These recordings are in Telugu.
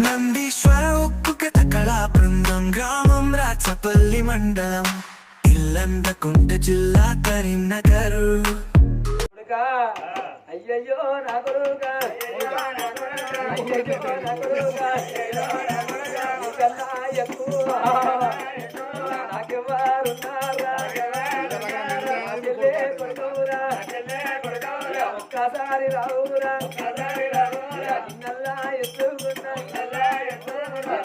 నందీశ్వర ఉక్కు కళా బృందం గ్రామం రాచపల్లి మండలం. ఇల్లందకుంట జిల్లా కరీంనగర్. అయ్యయ్యో నా అయ్యయ్యో నా ఎక్కువ. నాకెవ్వరున్నారా? ఒక్కసారి రావురా.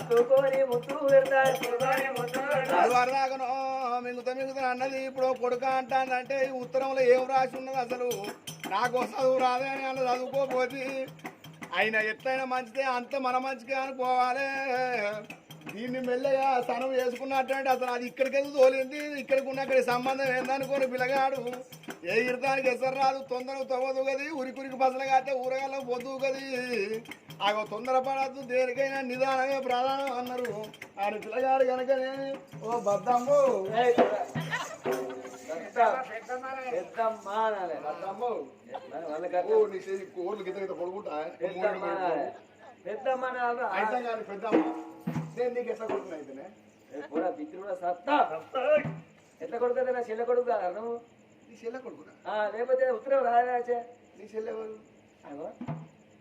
ఎత్తుకొని ముత్తు అన్నది ఇప్పుడు కొడుక అంటానంటే ఈ ఉత్తరంలో ఏం రాసి ఉన్నది అసలు? నాకు చదువు రాదే అని అన్న చదువుకోపోతే ఆయన ఎట్లయినా మంచిదే అంత మన మంచిగా అనుకోవాలి. దీన్ని మెల్లగా సనం చేసుకున్నట్టంటే అసలు అది ఇక్కడికి వెళ్ళి తోలింది? ఇక్కడికి ఉన్న అక్కడి సంబంధం ఏందనుకోని పిల్లగాడు ఏ ఇరదానికి ఎసరు రాదు తొందరగా తవ్వదు కది ఉరికురికి బసలు కాస్తే ఊరగాళ్ళ పొద్దు కది అగో తొందరపడద్దు దేనికైనా నిదానమే ప్రధానం అన్నారు. ఆయన పిల్లగాడు కనుకనే ఓ బద్దమ్ము పెద్దమ్మా పెద్దమ్మ. నేను నీకు ఎట్లా కొడుకున్నా అయితేనే పోరా, కూడా సత్తా ఎట్లా కొడుతుంది నా చెల్లె కొడుకు కదా నీ చెల్లె కొడుకున్నా ఆ, లేకపోతే ఉత్తరం రాజే నీ చెల్లె ఎవరు?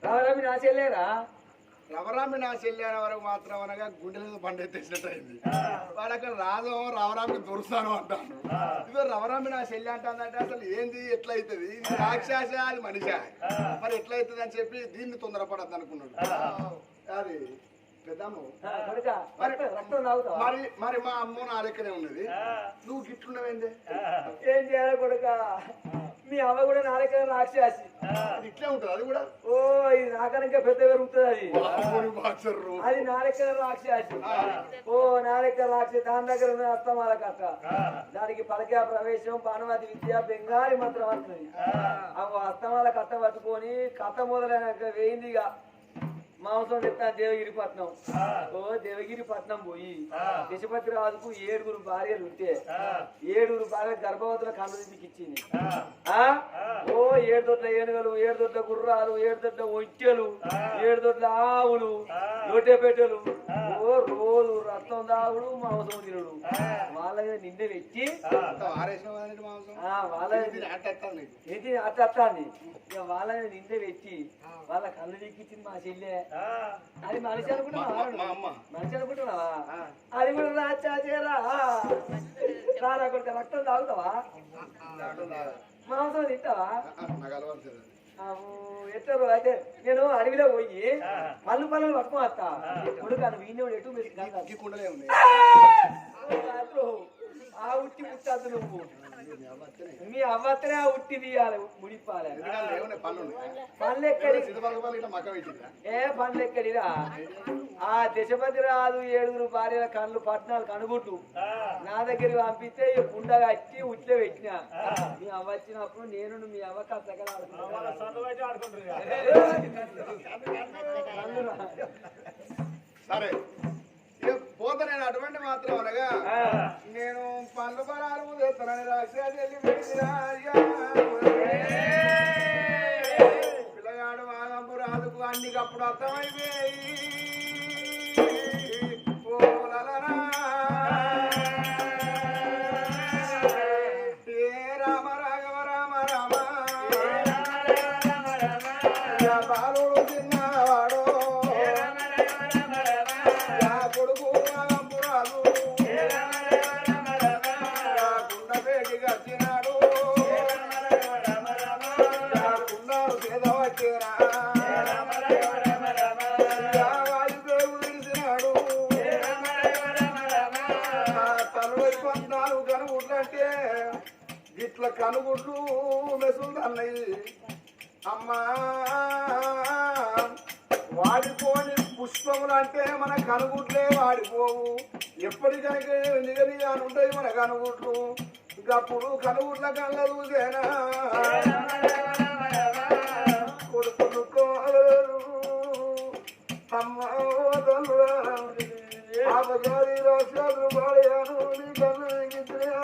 రావరా మీ నా చెల్లేరా? రవరామి నా చెల్లి వరకు మాత్రం అనగా గుండెల పండు ఎత్తేసినట్టు అయింది. వాడు అక్కడ రాదు రవరామికి దొరుకుతాను అంటాను. ఇదో రవరామి నా చెల్లి అంటానంటే అసలు ఏంది ఎట్లా అవుతుంది ఇది రాక్షస అది మనిషి? మరి ఎట్లా అవుతుంది అని చెప్పి దీన్ని తొందరపడద్దు అనుకున్నాడు అది. పెద్దమ్మ. మరి మరి మా అమ్మ నా లెక్కనే ఉన్నది. నువ్వు గిట్లున్నావేందే? ఏం చేయాలి కొడుక? మీ అవ్వ కూడా నా దగ్గర రాక్షసి. ఇట్లే ఉంటుంది అది కూడా? ఓ ఇది నాకనక పెద్ద పెరుగుతుంది అది. అది నా లెక్కన రాక్షసి. ఓ నా లెక్క రాక్షసి దాని దగ్గర ఉన్న అస్తమాల కథ దానికి పలకా ప్రవేశం పానవతి విద్య బెంగాలీ మంత్రం వస్తుంది ఆ. అస్తమాల కథ పట్టుకొని కథ మొదలైనాక వేయిందిగా మాంసం తెస్తా దేవగిరిపట్నం ఓ దేవగిరిపట్నం పోయి దశపతి రాజుకు ఏడుగురు భార్యలు ఉంటే ఏడుగురు భార్య గర్భవతుల కన్నుదికి ఇచ్చింది. ఆ? ఓ ఏడు దొడ్ల ఏనుగలు ఏడు దొడ్ల గుర్రాలు ఏడు దొడ్ల ఒంటెలు ఏడు దొడ్ల ఆవులు లోటెపెట్టెలు ఓ రోజు రక్తం దాగుడు మాంసం తినడు. వాళ్ళ ఎత్తాలి నీకు. ఏంటి అట్ట అట్టాంది ఇక వాళ్ళ మీద నిందె పెట్టి వాళ్ళ కళ్ళు దిక్కిచ్చింది మా చెల్లె. అది మనిషి అనుకుంటున్నావా. మనిషి అనుకుంటున్నావా? అది కూడా రాచాచేరా రారా కొడుక రక్తం తాగుతావా. మాంసం తింటావా? ఎట్టారు అయితే నేను అడవిలో పోయి పళ్ళు పళ్ళు పట్టుకో వస్తా. కొడుక నువ్వు ఈయన ఎటు మీరు కుండలే ఉన్నాయి. రాత్రు ఆ ఉట్టి ముట్టద్దు నువ్వు మీ అవ్వతనే ఆ ఉట్టి తీయాలి ముడిపాలి పనులు ఎక్కడి ఏ పనులు ఎక్కడిరా ఆ దశపతి రాదు ఏడుగురు భార్యల కళ్ళు పట్నాలు కనుగుట్టు నా దగ్గరికి పంపిస్తే ఈ కుండ కట్టి ఉట్లో పెట్టిన మీ అవ్వ వచ్చినప్పుడు నేను మీ అవ్వ కథగా సరే ఇక పోతే నేను అటువంటి మాత్రం అనగా నేను పనులు పరాలు చేస్తానని రాక్షసి వెళ్ళి. పిల్లగాడు వాగంపు రాదుకు అన్ని అప్పుడు అర్థమైపోయి అని మన కనుగుట్లు ఇంకప్పుడు కనుగుట్ల కళ్ళ చూసేనా కొడుకులు కోరు ఆపగారి రాక్షసులు పాడాను నీ కళ్ళు ఎగిద్దిరా.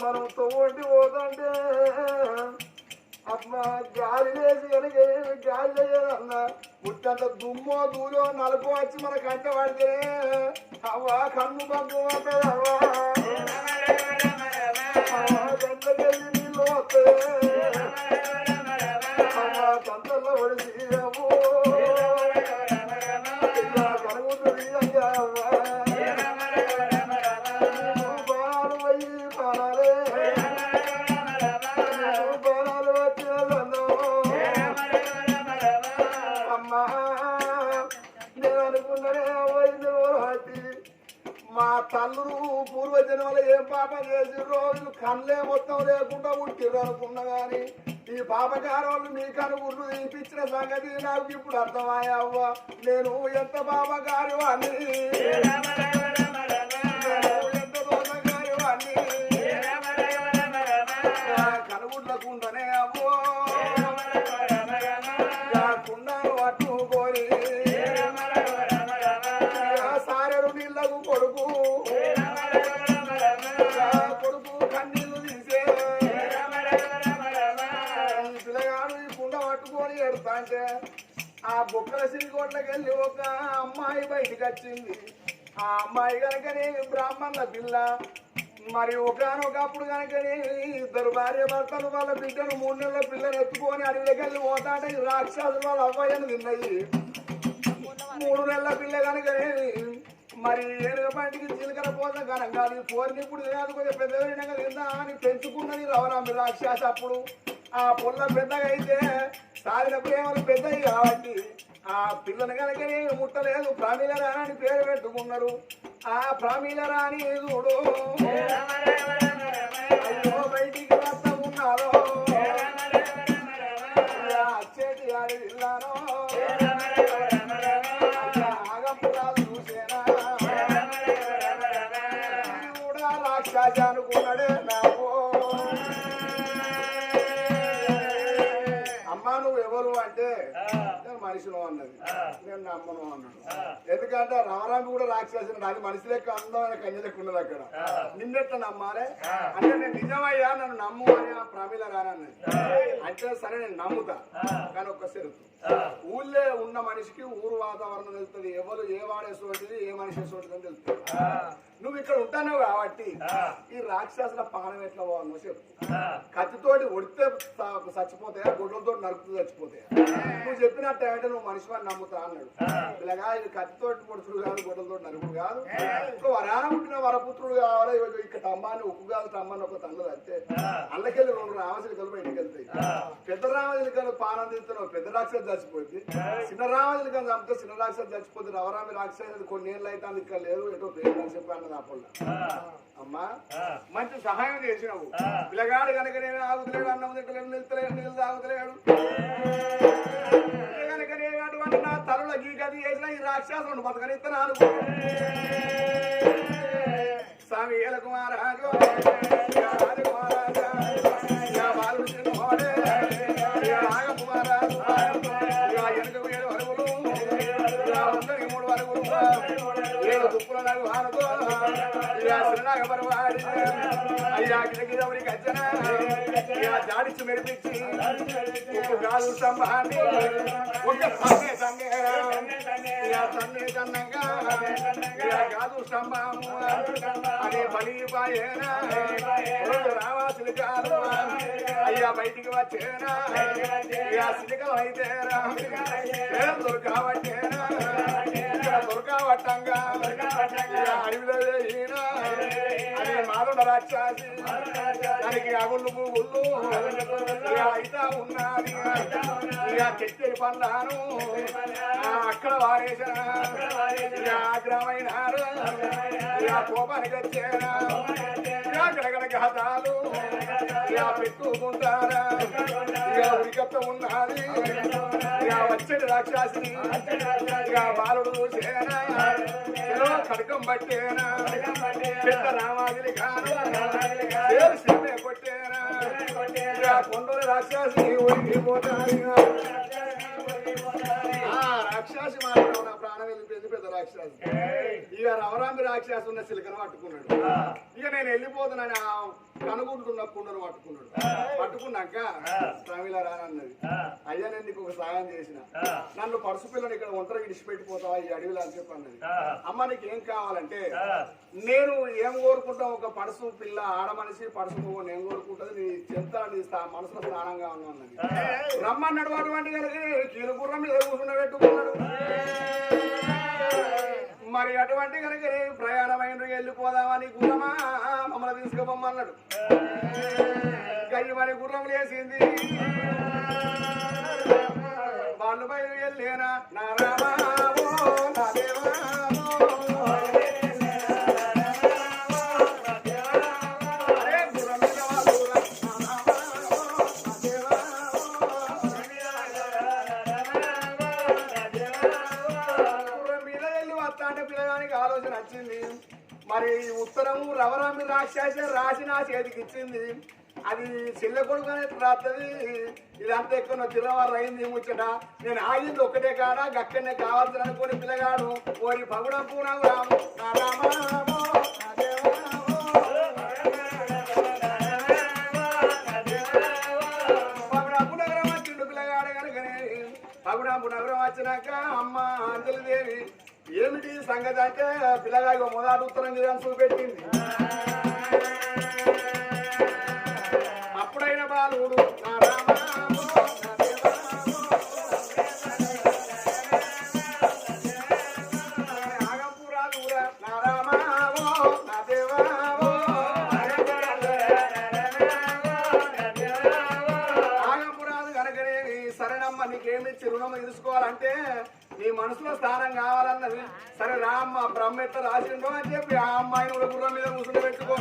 మనం తోటి పోతుంటే అమ్మ గాలి వేసి కనుక గాలి వేయాలన్న ముట్టంత దుమ్మో దూరో నలుపు వచ్చి మన కంట పడితే అవ్వా కన్ను బంధు అవ్వా. గంటకెళ్ళి నీళ్ళు వస్తే అమ్మ కంటల్లో పాపం చేసి రోజు కళ్ళే మొత్తం లేకుండా ఉట్టిర్రు అనుకున్నా ఈ పాపకారోళ్ళు మీ కనుగుళ్ళు తీపించిన సంగతి నాకు ఇప్పుడు అర్థమయ్యా నేను ఎంత పాపకారు అని ఆ బొక్కల సిరికోట్లకి వెళ్ళి ఒక అమ్మాయి బయటికి వచ్చింది. ఆ అమ్మాయి కనుకనే బ్రాహ్మణుల పిల్ల. మరి ఒకనొకప్పుడు కనుకనే ఇద్దరు భార్య భర్తలు వాళ్ళ బిడ్డను మూడు నెలల పిల్లలు ఎత్తుకొని అడవిలోకి వెళ్ళి పోతాంటే రాక్షసులు వాళ్ళ అవ్వయ్యను తిన్నది మూడు నెలల పిల్ల కనుకనే మరి ఏనుగ పంటికి జీలకర్ర పోత కనుక కాదు కోరినప్పుడు ఇప్పుడు కాదు కొంచెం పెద్దగా తిందా అని పెంచుకున్నది రవరామి రాక్షస అప్పుడు ఆ పుల్ల పెద్దగా అయితే సారిన ప్రేమలు పెద్దవి కాబట్టి ఆ పిల్లని కనుకనే ముట్టలేదు. ప్రామీలరా రాణి అని పేరు పెట్టుకున్నారు. ఆ ప్రామీల రాణి చూడు నేను నమ్మను అన్నాడు. ఎందుకంటే రామరామి కూడా రాక్షసుడు అది మనిషి లెక్క అందమైన కన్య లెక్క ఉన్నది అక్కడ. నిన్నెట్లా నమ్మాలి? అంటే నేను నిజమయ్యా నన్ను నమ్ము అని ఆ ప్రమిళ రానన్నది. అంటే సరే నేను నమ్ముతా. కానీ ఒక్క షరతు. ఊళ్ళో ఉన్న మనిషికి ఊరు వాతావరణం తెలుస్తుంది. ఎవరు ఏ వాడేసోటిది ఏ మనిషి అని తెలుస్తుంది. నువ్వు ఇక్కడ ఉంటావు కాబట్టి ఈ రాక్షసుల పానం ఎట్లా బాగుందో చెప్పు. కత్తితోటి ఒడితే చచ్చిపోతాయా? గుడ్లతో నరుకుతూ చచ్చిపోతాయా? నువ్వు చెప్పినట్టు అంటే నువ్వు మనిషి అని నమ్ముతా అన్నాడు. ఇలాగా ఇది కత్తితోటి పొడుచుడు కాదు గుడ్లతో నరుకుడు కాదు. ఇంకో వరాన పుట్టిన వరపుత్రుడు కావాలి ఇక్కడ టమ్మాని ఉక్కు కాదు టమ్మాని ఒక తన్నది అంతే. అల్లకెళ్ళి రెండు రామచిలికలు బయటికి వెళ్తాయి. పెద్ద రామచిలికలు పానం తీస్తున్నావు పెద్ద రాక్షసు చచ్చిపోయింది. చిన్న రామచిలికలు చంపితే చిన్న రాక్షసు చచ్చిపోతే రవరామి రాక్షసు కొన్ని ఏళ్ళు అయితే ఇక్కడ లేదు ఏటో పేరు అని అమ్మా మంచి సహాయం చేసినావు. పిల్లగాడు కనుక నేను ఆగుతలేడు అన్నం తింటలేడు నిలుతలేడు నీళ్ళు తాగుతలేడు. కనుక నేను అటువంటి నా తరుల గీకది చేసిన ఈ రాక్షసులను బతకనిస్తున్నాను స్వామి ఏల అయ్యా గిరగిరవరి గజ్జన యా మెరిపించి ఉప్పు గాజు ఒక సంగే సంగే సన్నే కన్నంగా యా గాజు స్తంభము అదే బలిపాయేనా రెండు రావా అయ్యా బయటికి వచ్చేనా? యా సిలికలు అయితేరా దొరకావట్టేనా దొరకావట్టంగా అడవిలో మారుడ రాక్షసి. దానికి అగుళ్ళు పువ్వుళ్ళు అయితా ఉన్నది. ఇక చెట్టు పండాను అక్కడ వారేసిన. ఇక కోపానికి వచ్చేనా. ఇక గడగడ ఘాతాలు ఇక పెట్టుకుంటారా ఇక ఉరికత్త ఉన్నది ఇక వచ్చేది రాక్షసి ఇక బాలుడు చూసేనా కడకం పట్టేనా పెద్ద రామాదిరి కాను పేరు కొట్టేనా ఇక కొండలు రాక్షసి ఒరిగిపోతారు రాక్షసి మాత్రం నా ప్రాణం వెళ్ళిపోయింది పెద్ద రాక్షసు. ఇక రవరాంబి రాక్షసు ఉన్న సిలికను పట్టుకున్నాడు. ఇక నేను వెళ్ళిపోతున్నాను కనుగుంటున్న కుండను పట్టుకున్నాడు. పట్టుకున్నాక ప్రమిళ రానన్నది. అయ్యా నేను నీకు ఒక సాయం చేసిన. నన్ను పడుసు పిల్లని ఇక్కడ ఒంటరి విడిచిపెట్టిపోతావా ఈ అడవిలో అని చెప్పి అన్నది అమ్మ నీకు ఏం కావాలంటే నేను ఏం కోరుకుంటావు ఒక పడుసు పిల్ల ఆడ మనిషి పడుసు పువ్వు నేను కోరుకుంటది నీ చెంత నీ మనసులో స్నానంగా ఉన్నది రమ్మన్నాడు అటువంటి కనుక కీలు గుర్రం మీద కూర్చుండ పెట్టుకున్నాడు. మరి అటువంటి కనుక ప్రయాణమైన వెళ్ళిపోదామని గుర్రమా? మమ్మల్ని తీసుకుపోమన్నాడు గయ్యి మరి గుర్రం లేసింది వాళ్ళు బయలు వెళ్ళేనా నా రామావో, నా దేవా. మరి ఈ ఉత్తరము రవరామి రాక్షస రాసి నా చేతికి ఇచ్చింది. అది చెల్లె కొడుకునే అనేది ఇదంతా ఎక్కువ తిరవారు అయింది ముచ్చట. నేను ఆగింది ఒక్కటే కాడా గక్కనే కావాల్సిన అనుకుని పిల్లగాడు ఓరి పగుడం పూనవు రాము నా నగరం వచ్చిండు పిల్లగాడు నగరం వచ్చినాక అమ్మ అంజలిదేవి ఏమిటి సంగతి అంటే? పిల్లగాడు మొదటి ఉత్తరం చేయాలని చూపెట్టింది. అప్పుడైన బాలుడు రామ్మ ఎంత రాసిండో అని చెప్పి ఆ అమ్మాయిని కూడా గుర్రం మీద కూర్చుని పెట్టుకో.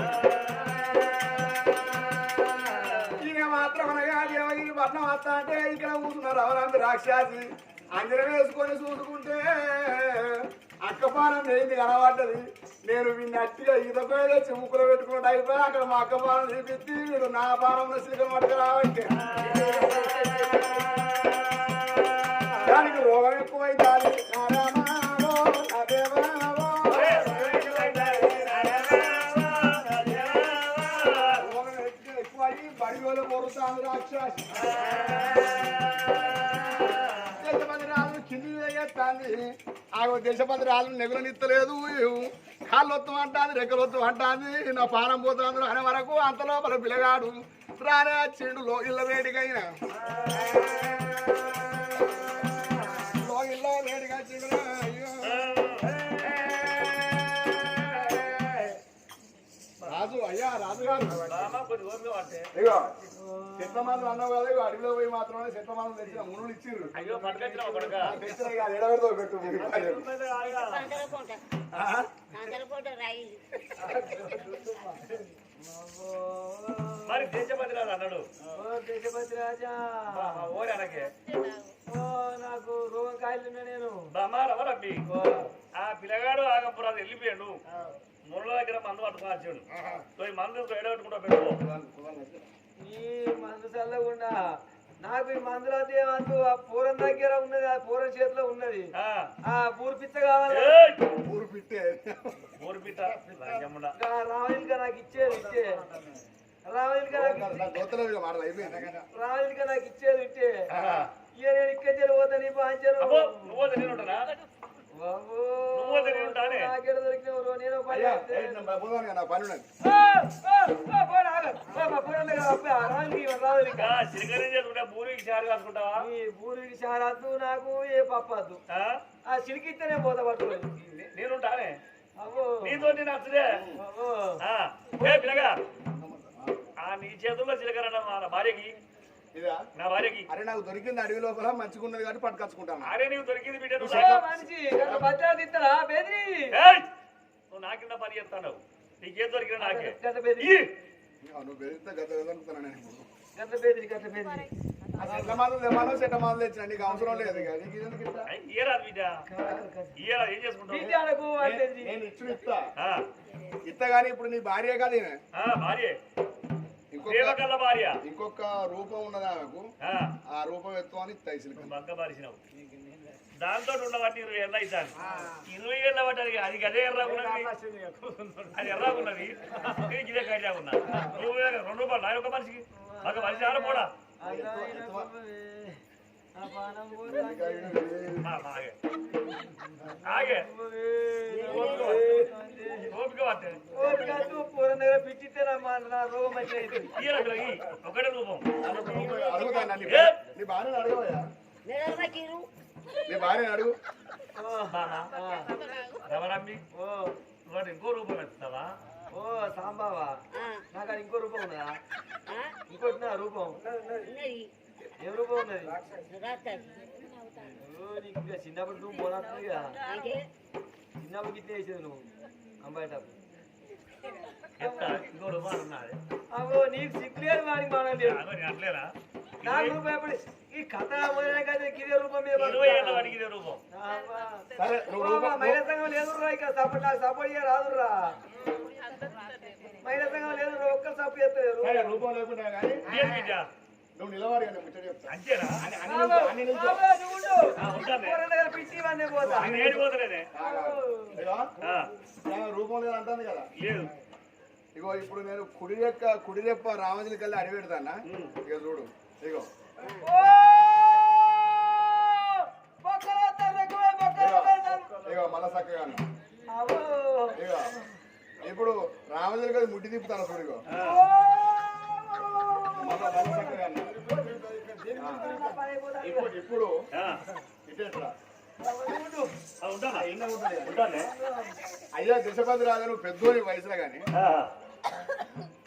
ఈయన మాత్రం అనగా దేవగిరి పట్నం వస్తా అంటే ఇక్కడ కూర్చున్నారు అవరాంది రాక్షసి అంజనం వేసుకొని చూసుకుంటే అక్కపానం ఏంది కనబడ్డది? నేను వీడిని నట్టిగా ఈతపోయేదే చెముకులో పెట్టుకున్నట్టు అయిపోయి అక్కడ మా అక్కపానం చూపించి మీరు నా పానంలో సిలికం పట్టుకురావంటే. పొరుతాను రాక్షసి దేశపతి రాజు కింది వేయేస్తాంది ఆ దేశపతి రాజు నెగులు నిత్తలేదు కాళ్ళు వత్తు అంటాంది రెక్కలు వత్తు అంటాంది నా పానం పోతుంది అనే వరకు అంత లోపల పిల్లగాడు రానే వచ్చిండు లోగిళ్ళ వేడికైనా లోగిళ్ళ వేడిగా రాజు అయ్యా రాజు గారు ఇగో చెత్తమాలు అన్నావు కదా అడవిలో పోయి మాత్రమే చెత్తమాలు తెచ్చిన మునులు ఇచ్చిర్రు అయ్యో పట్టుకొచ్చినావు కొడుక తెచ్చిన ఎడబెడతావు పెట్టు ఆ? మరి దేశపతి రాదు అన్నాడు. ఓ దేశపతి రాజా ఓరి అనకే ఓ నాకు రోగం కాయలున్నా నేను. బమారవరబ్బి ఓ, ఆ పిల్లగాడు ఆగపురాదు వెళ్ళిపోయాడు. ముళ్ళ దగ్గర మందు పట్టుకుని వచ్చాడు. మందు ఎడగట్టుకుంటా పెట్టుకో ఈ మందు చల్లకుండా నాకు ఈ మందులు ఆ పూరం దగ్గర ఉన్నది ఆ పూరం చేతిలో ఉన్నది. ఆ. ఆ పూరు పిచ్చ కావాలి. ఏయ్! ఊరు పిట్టే ఊరు పిట్ట రాజమ్ముడా. ఇంకా రావలిగా నాకు ఇచ్చేది ఇచ్చే. రావలిగా నాకు ఇచ్చే- నాకు ఇచ్చేది ఇచ్చే ఆ. ఇక నేను ఇక్కడ పోతా నీ బాబు నువ్వు తెలియని ఉంటానే నాకెడ బూరికి చారు కాసుకుంటావా? ఈ పూరికి చారద్దు నాకు ఏ పప్పద్దు ఆ? చిరికిస్తేనే పోతా పట్టుకోలేదు నేనుంటానే అబ్బో నీతో నచ్చదే అబ్బో ఆ. ఏ పిల్లగా? ఆ నీ చేతుల్లో చిలకరన్న మా నా భార్యకి. ఇదా? నా భార్యకి. అరే నాకు దొరికింది అడవి లోపల మంచిగా ఉన్నది కాబట్టి పట్టుకొచ్చుకుంటాను. అరే నీకు దొరికింది బిడ్డ మనిషి. తిత్తరా బెదిరి? ఏయ్! నువ్వు నా కింద పని చేస్తావు నీకేం దొరికినా నాకే. బెదిరి! నువ్వు గత నేను బెదిరి బెదిరి. తెచ్చిన? నీకు అవసరం లేదు నీకు నేను- ఇస్తా. ఇస్తా కానీ ఇప్పుడు నీ భార్య కదా భార్య. ఇంకొక ప్రేమకల్ల భార్య. ఇంకొక రూపం ఉన్నది ఆమెకు. ఆ, ఆ రూపం ఎత్తు అని ఇస్తా ఇసులు దాంతో ఉండబట్టి ఇరవై ఏళ్ళు అవుతాను ఇరవై ఏళ్ళ బట్టి అది అది అదే ఎర్రగున్నది అది ఎర్రగున్నది నేను ఇదే కైటా ఉన్నా. నువ్వు రెండు రూపాయలు నా ఒక మనిషికి. ఒక మనిషి ఆడ. ఆ, ఆగే. ఓపిక పట్టే. ఒకటే రూపం. నీ భార్యను అడుగు. ఓ, వాడు ఇంకో రూపం ఎత్తున్నావా ఓ, సాంబావా? నాకు అది ఇంకో రూపం ఉన్నదా ఇంకోటి నా రూపం? ఏం రూపం ఉన్నది? ఇంకా చిన్నప్పుడు నువ్వు పోనొస్తుంది కదా చిన్నప్పుడు గిట్టే వేసేది నువ్వు అమ్మాయిటప్పుడు ఎత్తా ఇంకో రూపం ఉన్నది అగో నీకు వాడికి మనం లేదు నేను అట్లేరా? నాకు రూపాయి ఎప్పుడు ఈ కథ రూపం ఇరవై ఏళ్ళ వాడికి ఇదే మహిళా సంఘం లేదు సపోర్ట్ నాకు సపోర్ట్ రాదురా మహిళా సంఘం ఒక్కరు సపోర్ట్ రూపం లేకుండా కానీ నువ్వు నిలబడి ముచ్చట చెప్తా. అంతేనా? అన్ని రూపం అంటుంది కదా. లేదు. ఇగో ఇప్పుడు నేను కుడి రెక్క కుడి రెప్ప రామజులకి వెళ్ళి అడిగి పెడతానా? ఇక చూడు. ఇగో ఇప్పుడు రామజులకి వెళ్ళి ముట్టి తిప్పుతాను అన్నా. ఇప్పుడు ఇప్పుడు ఇటేట్రా అయ్యా దిశపతి రాజు నువ్వు పెద్దోని వయసులో కానీ ఆ,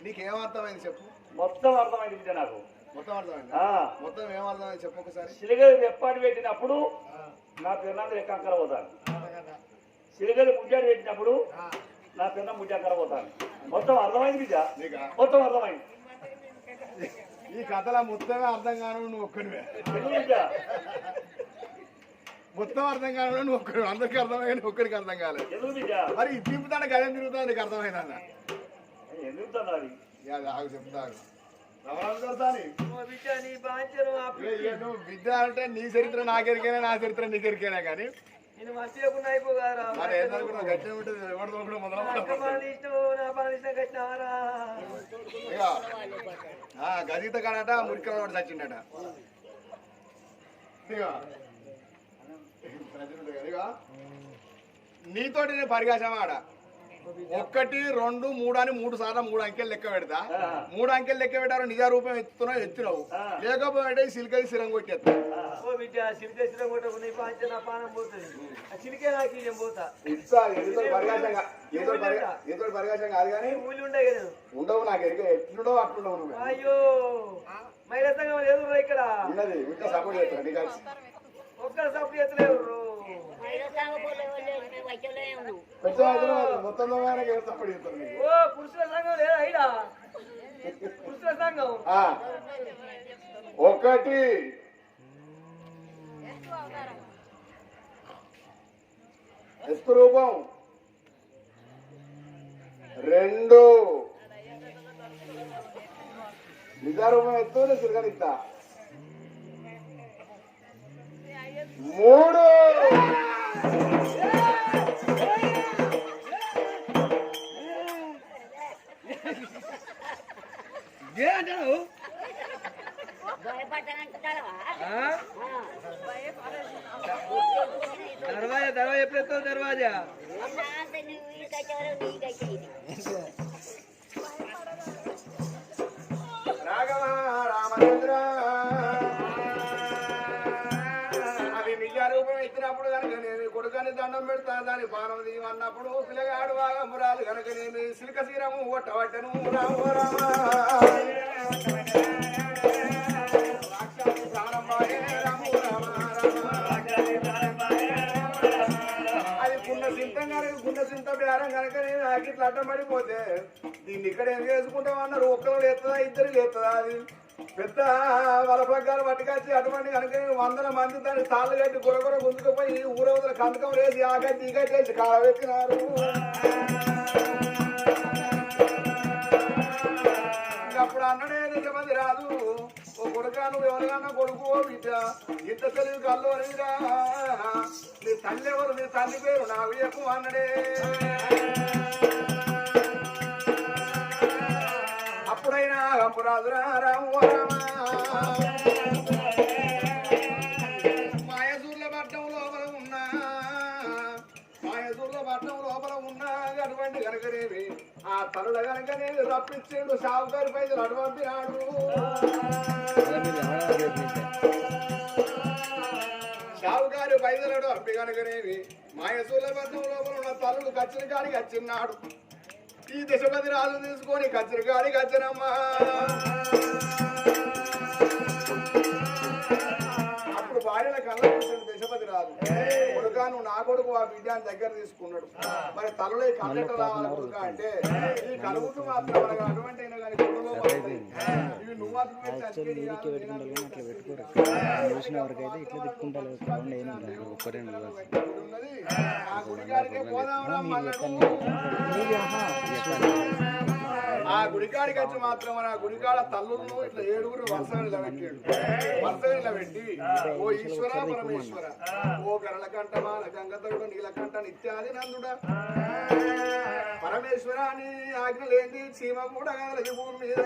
నీకేం అర్థమైంది చెప్పు? మొత్తం అర్థమైంది నాకు. మొత్తం అర్థమైంది? అర్థమైంది సిలిగలు రెప్పాడి పెట్టినప్పుడు నా పిల్లలు ఎక్కంకర పోతాను సిలిగలు ముడ్డాడు పెట్టినప్పుడు నా పిల్ల ముడ్డంకర పోతాను మొత్తం అర్థమైంది బిడ్డ? మొత్తం అర్థమైంది. ఈ కథల మొత్తమే అర్థం కాను నువ్వు ఒక్కడివే. మొత్తం అర్థం కాను నువ్వు ఒక్కడు అందరికి అర్థమైంది నువ్వు ఒక్కడికి అర్థం కాలేదు. మరి ఈ తిప్పుతాను గజం తిరుగుతా నీకు అర్థమైందన్న ఎందుకు చెప్తాను విద్య అంటే నీ చరిత్ర నాకెరికైనా నా చరిత్ర నీకెరికైనా కానీ? నేను లేకుండా అయిపోగారా? కాడట మురికల వాడు చచ్చిండట నీతోటి నేను పరిగాసం ఆడ ఒక్కటి రెండు మూడు అని మూడు సార్లు మూడు అంకెలు లెక్క పెడతా. మూడు అంకెలు లెక్క పెట్టారు నిజ రూపం ఎత్తుతున్నావు ఎత్తినావు. లేకపోతే సిలికది సిరం కొట్టేస్తా. ఉండవు నాకు ఎట్లుండవు అట్లుండవు అయ్యో మహిళా సంఘం లేదు రా ఇక్కడ. ఉన్నది ఇంకా సపోర్ట్ చేస్తా నీకు ఒక్కరు సప్పు చేస్తలేరు మొత్తం ఓ పురుషుల సంఘం లేదా అయినా పురుషుల సంఘం. ఒకటి. ఎత్తు రూపం. రెండు. నిజ రూపం ఎత్తు తిరగనిస్తా. మూడు. పిల్లగాడు బాగా మురాలు కనుక నేను సిలిక సీరము ఒట్టబట్టను రామ రామ అది గుండె సింతం కనుక గుండె సింత బేరం కనుక నేను నాకు ఇట్లా అడ్డం పడిపోతే దీన్ని ఇక్కడ ఎందుకు వేసుకుంటామన్నారు ఒక్కరు లేస్తుందా ఇద్దరు లేస్తుందా అది పెద్ద వలపగ్గాలు పట్టుకొచ్చి అటువంటి కనుక వందల మంది దాన్ని తాళ్ళు కట్టి గురగుర గుంజుకుపోయి ఊరవతల కందకం వేసి ఆ గట్టి ఈ గట్టి వేసి కాలవెక్కినారు అప్పుడు అన్నడే నిజమంది రాదు. ఓ కొడుకాను నువ్వు ఎవరికన్నా కొడుకు బిడ్డ. ఇంత తెలివి కళ్ళు అనిరా నీ తల్లి ఎవరు నీ తల్లి పేరు నా ఎక్కువ అన్నడే. అప్పుడైనా గంపురాజురా రాము మాయసూర్ల లోపల ఉన్నా. మాయసూర్ల పట్టణం లోపల ఉన్నా అటువంటి కనుకనేవి ఆ తనుల కనుకనేవి రప్పించిండు సాగుగారి పైసలు అటు పంపినాడు. సాగుగారి పైసలు అటు పంపి కనుకనేవి మాయసూర్ల పట్టణం లోపల ఉన్న తల్లుడు కచ్చిన కాడికి వచ్చినాడు. ఈ దశపతి రాజు తీసుకొని కచ్చిన కాడికి వచ్చినమ్మా అప్పుడు భార్యల కళ్ళ దశపతి రాదు. కొడుకా నువ్వు నా కొడుకు ఆ బిడ్డని దగ్గర తీసుకున్నాడు. మరి తలలో ఈ కళ్ళెట్ట రావాలి కొడుక అంటే ఈ కలుగుతూ మాత్రం మనకు అటువంటి అయినా కానీ కొడుకులో పడతాయి. ఇవి నువ్వు అతను పెట్టి అతికేది కాదు, నేను అతికేది కాదు. చూసిన వరకైతే ఇట్లా తిప్పుకుంటారు ఏమంటారు ఒక్కరే ఉన్నది. ఆ గుడికాడికి వచ్చి మాత్రం ఆ గుడికాడ తల్లులను ఇట్లా ఏడుగురు వరుసగా నిలబెట్టాడు. వరుసగా నిలబెట్టి ఓ ఈశ్వర పరమేశ్వర ఓ గరళ కంఠమా గంగతరుడు నీలకంఠ నిత్యాది నందుడా. పరమేశ్వర అని ఆజ్ఞలేంది చీమ కూడా కదలది భూమి మీద.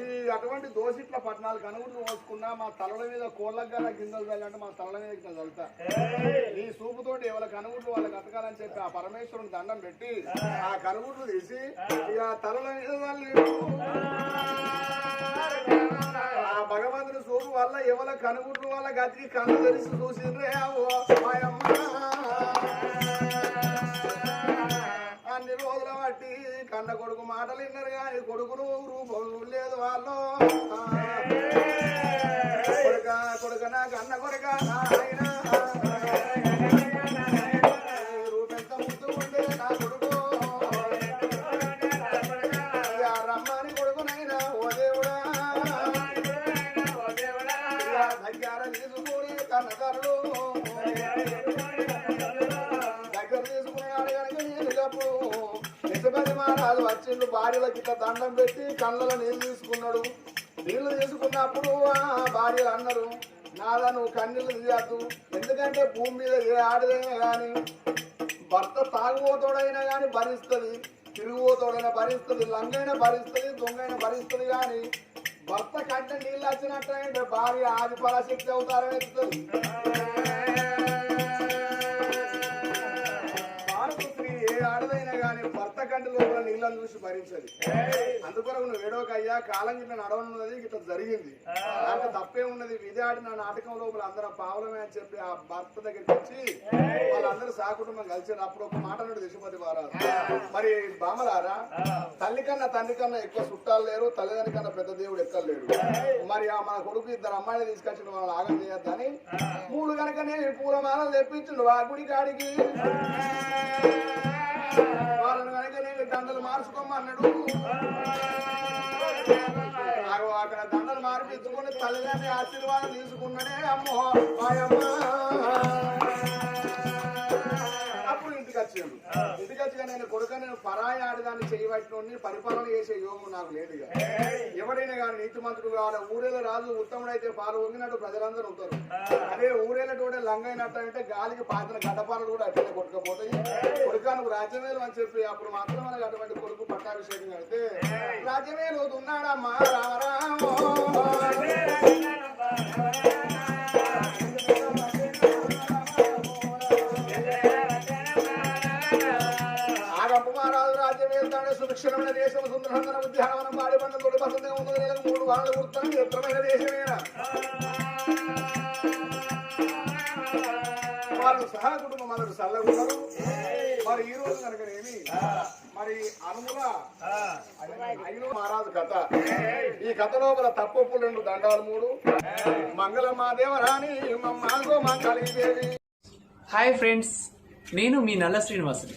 ఈ అటువంటి దోషిట్ల పట్టణాలు కనుగులు మోసుకున్నా మా తలల మీద కోళ్ళకు గల గింజలు చల్లంటే మా తలల మీద ఇట్లా చల్లుతా. ఈ సూపుతోటి ఎవరి కనుగుడ్లు వాళ్ళకి అతకాలని చెప్పి ఆ పరమేశ్వరుని దండం పెట్టి ఆ కనుగుడ్లు తీసి ఇక తలల మీద ఆ భగవంతుని సూపు వల్ల ఎవరి కనుగుడ్లు వాళ్ళ గతికి కన్ను తెరిచి చూసిండ్రే ఓ మాయమ్మ రోజుల బట్టి కన్న కొడుకు మాటలు విన్నారు కానీ కొడుకును రూపం లేదు వాళ్ళు. కొడుక కొడుక నా కన్న కొడుక? రూపెంత వచ్చిండు భార్యలకి ఇట్లా దండం పెట్టి కళ్ళలో నీళ్ళు తీసుకున్నాడు నీళ్ళు తీసుకున్నప్పుడు భార్యలు అన్నారు నాదా నువ్వు కన్నీళ్ళు తీయద్దు. ఎందుకంటే భూమి మీద ఏ ఆడదైనా కానీ భర్త తాగుబోతోడైనా కానీ భరిస్తుంది. తిరుగుబోతోడైనా భరిస్తుంది. లంగైనా భరిస్తుంది దొంగైనా భరిస్తుంది కానీ భర్త కంటే నీళ్ళు వచ్చినట్టు భార్య ఆది పరాశక్తి అవుతారని భర్త కంటి లోపల నీళ్ళని చూసి భరించదు. అందుకొరకు నువ్వు ఏడోక అయ్యా కాలం గిట్ల నడవనున్నది ఇట్లా జరిగింది. దాంట్లో తప్పే ఉన్నది విధి ఆడిన నాటకం లోపల అందరం పావులమే అని చెప్పి ఆ భర్త దగ్గరికి వచ్చి వాళ్ళందరూ సాకుటుంబం కలిసారు. అప్పుడు ఒక మాట నుండి దిశపతి వారారు మరి బామలారా తల్లి కన్నా తండ్రి కన్నా ఎక్కువ చుట్టాలు లేరు తల్లిదండ్రి కన్నా పెద్ద దేవుడు ఎక్కలేడు మరి ఆ మన కొడుకు ఇద్దరు అమ్మాయిని తీసుకొచ్చిన వాళ్ళని ఆగం చేయొద్దని మూడు కనుకనే పూలమాలలు తెప్పించిండు ఆ గుడి కాడికి వాళ్ళను కనుక నేను దండలు మార్చుకోమన్నాడు అక్కడ దండలు మార్పించుకుని తల్లిదండ్రి ఆశీర్వాదం తీసుకున్నాడే అమ్మో మాయమ్మ కొడుక నేను పరాయి ఆడదాన్ని చేయబట్టినోడిని పరిపాలన చేసే యోగం నాకు లేదు ఇక. ఎవడైనా కానీ నీతిమంతుడు కావాలి ఊరేళ్ళ రాజు ఉత్తముడు అయితే పాలు వంగినట్టు ప్రజలందరూ ఉంటారు. అదే ఊరేళ్ళటోడే లంగైనట్టు అంటే గాలికి పాతిన గడ్డపాలలు కూడా అట్లనే కొట్టుకపోతాయి. కొడుక నువ్వు రాజ్యమేలు అని చెప్పి అప్పుడు మాత్రం మనకు అటువంటి కొడుకు పట్టాభిషేకం అయితే రాజ్యమేలు ఉన్నాడమ్మా రామరామో. వెళ్తాడు సుభిక్షణమైన దేశం సుందరహందన ఉద్యానవనం తోడు వసంతంగా ఉంది నెలకు మూడు వారాలు గుర్తాను ఎత్తమైన దేశమేనా? వాళ్ళు సహా కుటుంబం అందరూ చల్లగున్నారు మరి ఈ రోజు కనుకనేమి? మరి అనుముల మహారాజు కథ. ఈ కథ లోపల తప్పొప్పులు రెండు దండాలు మూడు. మంగళమ్మ దేవరాణి మమ్మాగో మంగళి దేవి హాయ్ ఫ్రెండ్స్ నేను మీ నల్ల శ్రీనివాసుని.